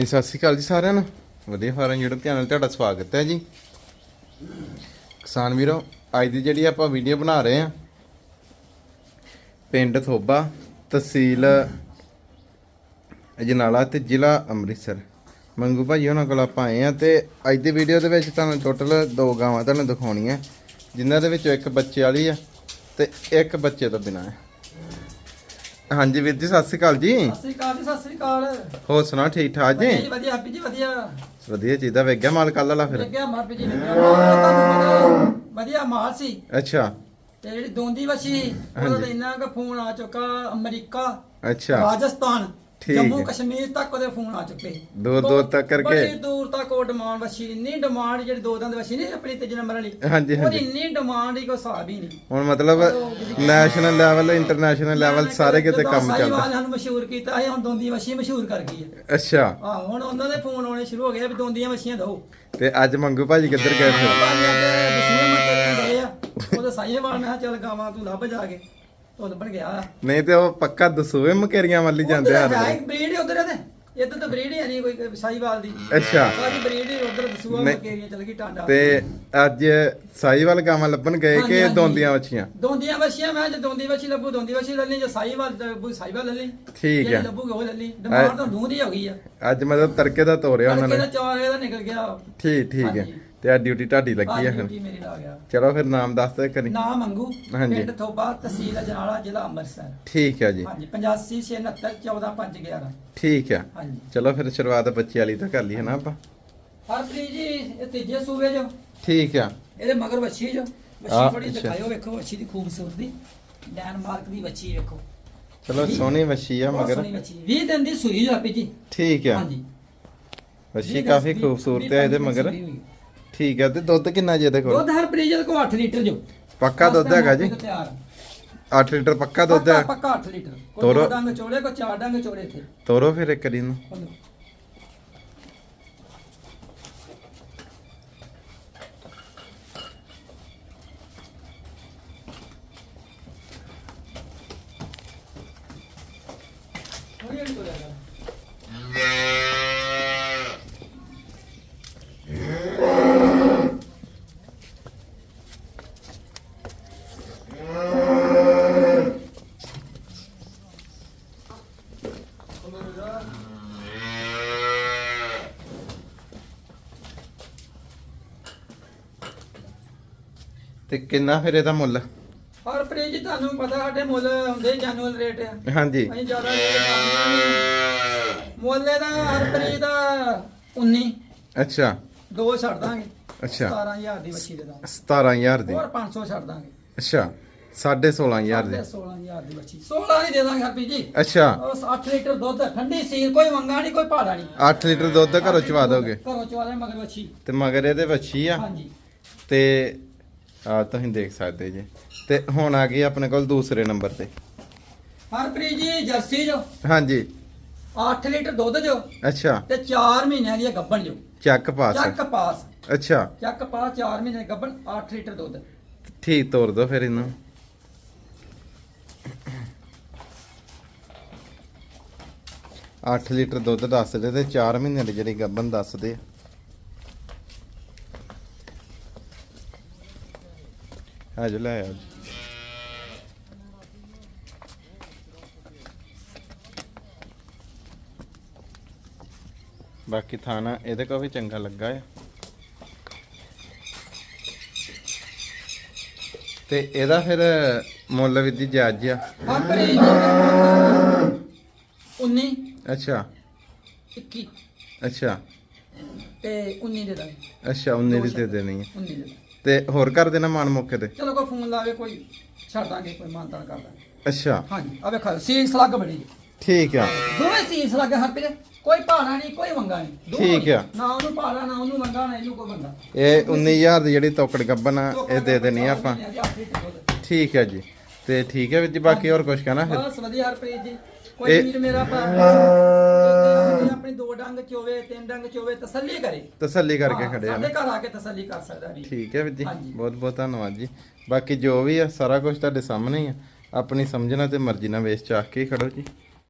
ਜੀ ਸਤਿ ਸ਼੍ਰੀ ਅਕਾਲ ਜੀ ਸਾਰਿਆਂ ਨੂੰ। ਵਧੀਆ ਫਾਰਮ YouTube ਚੈਨਲ ਤੁਹਾਡਾ ਸਵਾਗਤ ਹੈ ਜੀ। ਕਿਸਾਨ ਵੀਰੋ, ਅੱਜ ਦੀ ਜਿਹੜੀ ਆਪਾਂ ਵੀਡੀਓ ਬਣਾ ਰਹੇ ਹਾਂ, ਪਿੰਡ ਥੋਬਾ, ਤਹਿਸੀਲ ਅਜਨਾਲਾ ਤੇ ਜ਼ਿਲ੍ਹਾ ਅੰਮ੍ਰਿਤਸਰ। ਮੰਗੂ ਭਾਜੀ ਉਹਨਾਂ ਕੋਲ ਆਪਾਂ ਆਏ ਆ ਤੇ ਅੱਜ ਦੀ ਵੀਡੀਓ ਦੇ ਵਿੱਚ ਤੁਹਾਨੂੰ ਟੋਟਲ ਦੋ ਗਾਵਾਂ ਤੁਹਾਨੂੰ ਦਿਖਾਉਣੀਆਂ, ਜਿਨ੍ਹਾਂ ਦੇ ਵਿੱਚੋਂ ਇੱਕ ਬੱਚੇ ਵਾਲੀ ਆ ਤੇ ਇੱਕ ਬੱਚੇ ਤੋਂ ਬਿਨਾਂ ਹੈ। ਹਾਂਜੀ ਵੀਰ ਜੀ ਸਤਿ ਸ਼੍ਰੀ ਅਕਾਲ ਜੀ। ਸਤਿ ਸ੍ਰੀ ਅਕਾਲ ਜੀ ਸਤਿ ਸ੍ਰੀ ਅਕਾਲ। ਹੋਰ ਸੁਣਾ ਠੀਕ ਠਾਕ ਜੀ? ਵਧੀਆ ਜੀ ਵਧੀਆ ਹੈਪੀ ਜੀ ਵਧੀਆ। ਵਧੀਆ ਚੀਜ਼ਾਂ ਵੇਖ ਗਿਆ ਮਾਲ ਕੱਲ ਵਾਲਾ ਫਿਰ? ਲੱਗਿਆ ਮਾਪੀ ਜੀ ਵਧੀਆ ਮਾਲ ਸੀ। ਅੱਛਾ। ਤੇ ਜਿਹੜੀ ਦੋਂਦੀ ਵਸ਼ੀ ਉਹਦਾ ਇੰਨਾ ਕੁ ਫੋਨ ਆ ਚੁੱਕਾ ਅਮਰੀਕਾ ਅੱਛਾ। ਰਾਜਸਥਾਨ। ਠੀਕ ਜੰਮੂ ਹੈ। ਕਸ਼ਮੀਰ ਤੱਕ ਉਹਦੇ ਫੋਨ ਆ ਚੁੱਕੇ। ਦੂਰ ਦੂਰ ਤੱਕ ਕਰਕੇ। ਬੜੀ ਦੂਰ ਤੱਕ ਉਹ ਡਿਮਾਂਡ ਵਸ਼ੀ ਇੰਨੀ ਡਿਮਾਂਡ ਜਿਹੜੀ ਦੋ ਦੰਦ ਵਸ਼ੀ ਨਹੀਂ ਆਪਣੀ ਤੀਜੇ ਨੰਬਰ ਵਾਲੀ। ਹਾਂਜੀ ਉਹਦੀ ਹਾਂਜੀ। ਇੰਨੀ ਡਿਮਾਂਡ ਹੀ ਕੋਈ ਹਿਸਾਬ ਹੀ ਨਹੀਂ। ਹੁਣ ਮਤਲਬ ਨੈਸ਼ਨਲ ਲੈਵਲ ਇੰਟਰਨੈਸ਼ਨਲ ਲੈਵਲ ਸਾਰੇ ਕਿਤੇ ਕੰਮ ਚੱਲਦਾ। ਸਾਈਵਾਲ ਸਾਨੂੰ ਮਸ਼ਹੂਰ ਕੀਤਾ ਹੈ ਹੁਣ ਦੋਂਦੀ ਵਸ਼ੀ ਮਸ਼ਹੂਰ ਕਰ ਗਈ ਹੈ ਅੱਛਾ। ਆ ਹੁਣ ਉਹਨਾਂ ਦੇ ਫੋਨ ਆਉਣੇ ਸ਼ੁਰੂ ਹੋ ਗਏ ਵੀ ਦੋਂਦੀਆਂ ਵਸ਼ੀਆਂ ਦਿਓ ਤੇ ਅੱਜ ਮੰਗੂ ਭਾਜੀ ਕਿੱਧਰ ਗਏ ਫਿਰ? ਉਹਦੇ ਸਾਈਵਾਲ ਮੈਂ ਚੱਲ ਗਾਵਾਂ ਤੂੰ ਲੱਭ ਜਾ ਕੇ। ਉਹ ਲੱਭਣ ਗਿਆ ਨਹੀਂ ਤੇ ਉਹ ਪੱਕਾ ਦਸੂਏ ਮਕੇਰੀਆਂ ਵੱਲ ਹੀ ਜਾਂਦੇ ਹਰ ਵੇਲੇ ਬਰੀਡ ਉਧਰ ਇਹਦੇ ਇੱਧਰ ਤਾਂ ਬਰੀਡ ਹੀ ਨਹੀਂ ਕੋਈ ਸਾਈਵਾਲ ਦੀ। ਅੱਛਾ। ਸਾਰੀ ਬਰੀਡ ਹੀ ਉਧਰ ਦਸੂਆ ਨਹੀਂ। ਮਕੇਰੀਆਂ ਚਲ ਗਈ ਟਾਂਡਾ। ਤੇ ਅੱਜ ਸਾਈਵਾਲ ਗਾਵਾਂ ਲੱਭਣ ਗਏ ਹਾਂਜੀ, ਕਿ ਹਾਂਜੀ। ਦੋਂਦੀਆਂ ਵੱਛੀਆਂ? ਦੋਂਦੀਆਂ ਵਛੀਆਂ ਮੈਂ ਜੇ ਦੋਂਦੀ ਵਛੀ ਲੱਭੂ ਦੋਂਦੀ ਵਛੀ ਲੈ ਲਈ ਜੇ ਸਾਈਵਾਲ ਲੱਭੂ ਸਾਈਵਾਲ ਲੈ ਲਈ। ਠੀਕ ਹੈ। ਲੱਭੂਗੇ ਉਹ ਲੈ ਲਈ। ਡਿਮਾਂਡ ਤਾਂ ਦੂਰ ਹੀ ਗਈ ਆ। ਅੱਜ ਮਤਲਬ ਤੜਕੇ ਦਾ ਤੋਰਿਆ ਉਹਨਾਂ ਤੜਕੇ ਨੇ। ਦਾ ਚਾਰ ਵਜੇ ਦਾ ਨਿਕਲ ਗਿਆ। ਠੀਕ ਠੀਕ ਹੈ। ਹਾਂਜੀ। ਤੇ ਆ ਡਿਊਟੀ ਢਾਡੀ ਲੱਗੀ ਆ ਫਿਰ ਡਿਊਟੀ ਮੇਰੀ ਲਾ ਗਿਆ। ਚਲੋ ਫਿਰ ਨਾਮ ਦੱਸ ਦੇ ਕਰੀ ਨਾਮ ਮੰਗੂ। ਹਾਂਜੀ। ਪਿੰਡ ਥੋਬਾ ਤਹਿਸੀਲ ਅਜਨਾਲਾ ਜ਼ਿਲ੍ਹਾ ਅੰਮ੍ਰਿਤਸਰ। ਠੀਕ ਹੈ ਜੀ। ਹਾਂਜੀ 85 669 14 5 11 ਠੀਕ ਹੈ ਹਾਂਜੀ। ਚਲੋ ਫਿਰ ਸ਼ੁਰੂਆਤ ਬੱਚੇ ਵਾਲੀ ਤੋਂ ਕਰ ਲਈ ਹੈ ਨਾ ਆਪਾਂ। ਹਰਪ੍ਰੀਤ ਜੀ ਇਹ ਤੀਜੇ ਸੂਬੇ ਜੋ ਠੀਕ ਆ। ਇਹਦੇ ਮਗਰ ਵੱਛੀ ਜੋ ਆਹ, ਵੱਛੀ ਥੋੜੀ ਅੱਛਾ। ਦਿਖਾਇਓ ਵੇਖੋ ਵੱਛੀ ਦੀ ਖੂਬਸੂਰਤੀ। ਡੈਨਮਾਰਕ ਦੀ ਵੱਛੀ ਵੇਖੋ। ਚਲੋ ਸੋਹਣੀ ਵੱਛੀ ਆ ਬਹੁਤ ਮਗਰ। ਸੋਹਣੀ ਵੱਛੀ। 20 ਦਿਨ ਦੀ ਸੂਈ ਜੋ ਆਪੀ ਜੀ। ਠੀਕ ਆ। ਹਾਂਜੀ। ਵੱਛੀ ਕਾਫੀ ਖੂਬਸੂਰਤ ਹੈ ਇਹਦੇ ਮਗਰ। ਠੀਕ ਆ ਤੇ ਦੁੱਧ ਕਿੰਨਾ ਜੀ ਇਹਦੇ ਕੋਲ? ਦੁੱਧ ਹਰਪ੍ਰੀਤ ਜੀ ਕੋ 8 ਲੀਟਰ ਜੋ। ਪੱਕਾ ਦੁੱਧ ਹੈਗਾ ਜੀ? ਤਿਆਰ। 8 ਲੀਟਰ ਪੱਕਾ ਦੁੱਧ ਹੈ? ਪੱਕਾ 8 ਲੀਟਰ। ਕੋਈ ਤੋਰੋ। ਦੋ ਡੰਗ ਚੋੜੇ ਕੋ ਚਾਰ ਡੰਗ ਚੋੜੇ ਥੇ ਤੋਰੋ ਫਿਰ ਇੱਕ ਵਾਰੀ ਨੂੰ ਖੋਲੋ। ਹੌਲੀ ਹੌਲੀ ਤੋਰਿਆ ਕਰ। ਤੇ ਕਿੰਨਾ ਫਿਰ ਇਹਦਾ ਮੁੱਲ? ਹਰਪ੍ਰੀਤ ਜੀ ਤੁਹਾਨੂੰ ਪਤਾ ਸਾਡੇ ਮੁੱਲ ਹੁੰਦੇ ਜੈਨੂਅਲ ਰੇਟ ਆ। ਹਾਂਜੀ। ਅਸੀਂ ਜ਼ਿਆਦਾ ਰੇਟ ਕਰਦੇ ਨਹੀਂ ਮੁੱਲ ਇਹਦਾ ਹਰਪ੍ਰੀਤ ਦਾ 19 ਅੱਛਾ। ਦੋ ਛੱਡ ਦਾਂਗੇ। ਅੱਛਾ। 17000 ਦੀ ਬੱਚੀ ਦੇ ਦਾਂਗੇ। 17000 ਦੀ। ਹੋਰ 500 ਛੱਡ ਦਾਂਗੇ। ਅੱਛਾ। 16500 ਦੀ। 16000 ਦੀ ਬੱਚੀ। 16 ਨਹੀਂ ਦੇ ਦਾਂਗੇ ਹਰਪ੍ਰੀਤ ਜੀ। ਅੱਛਾ। ਉਸ 8 ਲੀਟਰ ਦੁੱਧ ਠੰਡੀ ਸੀਲ ਕੋਈ ਮੰਗਾ ਨਹੀਂ ਕੋਈ ਭਾੜਾ ਨਹੀਂ 8 ਲੀਟਰ ਦੁੱਧ ਘਰੋਂ ਚਵਾ ਦੋਗੇ? ਘਰੋਂ ਚਵਾ ਦੇ ਮਗਰ ਬੱਚੀ। ਤੇ ਮਗਰ ਇਹਦੇ ਵੱਛੀ ਆ? ਹਾਂਜੀ। ਤੇ ਆ ਤੁਸੀਂ ਦੇਖ ਸਕਦੇ ਜੀ। ਤੇ ਹੁਣ ਆ ਗਈ ਆਪਣੇ ਕੋਲ ਦੂਸਰੇ ਨੰਬਰ ਤੇ। ਹਰਪ੍ਰੀਤ ਜੀ ਜਰਸੀ ਜੋ। ਹਾਂਜੀ। 8 ਲੀਟਰ ਦੁੱਧ ਜੋ। ਅੱਛਾ। ਤੇ 4 ਮਹੀਨਿਆਂ ਦੀ ਗੱਭਣ ਜੋ। ਚੱਕ ਪਾਸ। ਚੱਕ ਪਾਸ। ਅੱਛਾ। ਚੱਕ ਪਾਸ 4 ਮਹੀਨੇ ਗੱਭਣ 8 ਲੀਟਰ ਦੁੱਧ। ਠੀਕ ਤੋਰ ਦੋ ਫਿਰ ਇਹਨੂੰ। ਅੱਠ ਲੀਟਰ ਦੁੱਧ ਦੱਸਦੇ ਤੇ 4 ਮਹੀਨੇ ਦੀ ਜਿਹੜੀ ਗੱਬਨ ਦੱਸਦੇ ਆ। ਆ ਜੋ ਲੈ ਆ। ਬਾਕੀ ਥਾਣਾ ਇਹਦੇ ਕੋਲ ਵੀ ਚੰਗਾ ਲੱਗਾ ਆ। ਤੇ ਇਹਦਾ ਫਿਰ ਮੁੱਲ ਵੀ ਦੀ ਜਾਇਜ਼ ਆ। ਹਰਪ੍ਰੀਤ 19 ਅੱਛਾ। 21 ਅੱਛਾ। ਤੇ 19 ਦੇ ਦਾਂਗੇ। ਅੱਛਾ 19 ਦੀ ਦੇ ਦੇਣੀ ਹੈ 19 ਦੇ ਦਾਂਗੇ। ਤੇ ਹੋਰ ਕਰ ਦੇਣਾ ਮਾਨ ਮੌਕੇ ਤੇ? ਚਲੋ ਕੋਈ ਫੋਨ ਲਾਵੇ ਕੋਈ ਛੱਡ ਦਾਂਗੇ ਕੋਈ ਮਾਨਤਾ ਕਰ ਦਾਂਗੇ। ਅੱਛਾ। ਹਾਂਜੀ ਆ ਵੇਖੋ ਸੀਲ ਸਲੱਗ ਬੜੀ ਹੈ। ਠੀਕ ਆ। ਦੋਵੇਂ ਸੀਲ ਸਲੱਗ ਹਰਪ੍ਰੀਤ ਕੋਈ ਭਾੜਾ ਨਹੀਂ ਕੋਈ ਮੰਗਾ ਨਹੀਂ। ਦੋਵਾਂ ਠੀਕ। ਆ। ਨਾ ਉਹਨੂੰ ਭਾੜਾ ਨਾ ਉਹਨੂੰ ਮੰਗਾ ਨਾ ਇਹਨੂੰ ਕੋਈ ਮੰਗਾ ਇਹ 19000 ਦੀ ਜਿਹੜੀ ਤੋਕੜ ਗੱਬਨ ਆ ਇਹ ਦੇ ਦੇਣੀ ਆ ਆਪਾਂ। ਠੀਕ ਹੈ ਜੀ। ਤੇ ਠੀਕ ਹੈ ਵੀਰ ਜੀ ਬਾਕੀ ਹੋਰ ਕੁਝ ਕਹਿਣਾ ਫਿਰ? ਬਸ ਵਧੀਆ ਹਰਪ੍ਰੀਤ ਜੀ। ਕੋਈ ਇਹ- ਵੀਰ ਮੇਰਾ ਭਰਾ ਆਪਣੀ ਦੋ ਡੰਗ ਚੋਵੇ ਤਿੰਨ ਡੰਗ ਚੋਵੇ ਤਸੱਲੀ ਕਰੇ। ਤਸੱਲੀ ਕਰਕੇ ਹਾਂ, ਖੜੇ ਆ ਸਾਡੇ ਨਾ ਘਰ ਆ ਕੇ ਤਸੱਲੀ ਕਰ ਸਕਦਾ ਵੀ। ਠੀਕ ਹੈ ਵੀਰ ਜੀ ਹਾਂਜੀ। ਬਹੁਤ ਬਹੁਤ ਧੰਨਵਾਦ ਜੀ। ਬਾਕੀ ਜੋ ਵੀ ਆ ਸਾਰਾ ਕੁਝ ਤੁਹਾਡੇ ਸਾਹਮਣੇ ਹੀ ਆ। ਆਪਣੀ ਸਮਝਣਾ ਤੇ ਮਰਜ਼ੀ ਨਾਲ ਵੇਚ ਚਾਹ ਕੇ ਹੀ ਖੜੋ ਜੀ।